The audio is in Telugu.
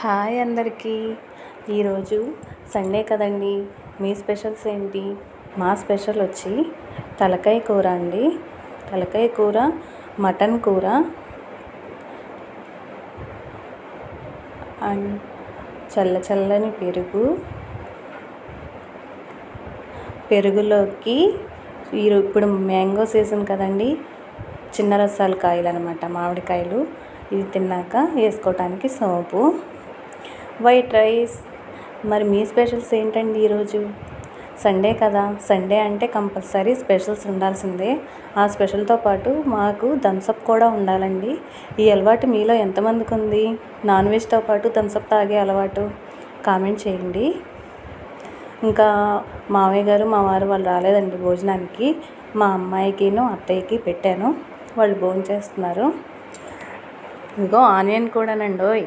హాయ్ అందరికీ. ఈరోజు సండే కదండి. మీ స్పెషల్స్ ఏంటి? మా స్పెషల్ వచ్చి తలకాయ కూర అండి. తలకాయ కూర మటన్ కూర అండ్ చల్ల చల్లని పెరుగు. పెరుగులోకి ఈరు ఇప్పుడు మ్యాంగో సీజన్ కదండి. చిన్న రసాల కాయలు అనమాట మామిడికాయలు. ఇవి తిన్నాక వేసుకోవటానికి సోపు. White rice. మరి మీ స్పెషల్స్ ఏంటండి ఈరోజు? సండే కదా. సండే అంటే కంపల్సరీ స్పెషల్స్ ఉండాల్సిందే. ఆ స్పెషల్తో పాటు మాకు థమ్సప్ కూడా ఉండాలండి. ఈ అలవాటు మీలో ఎంతమందికి ఉంది? నాన్ వెజ్తో పాటు థమ్సప్ తాగే అలవాటు? కామెంట్ చేయండి. ఇంకా మామయ్య గారు మా వారు వాళ్ళు రాలేదండి భోజనానికి. మా అమ్మాయికిను అత్తయ్యకి పెట్టాను. వాళ్ళు భోజనం చేస్తున్నారు ఇంకో ఆనియన్ కూడానండి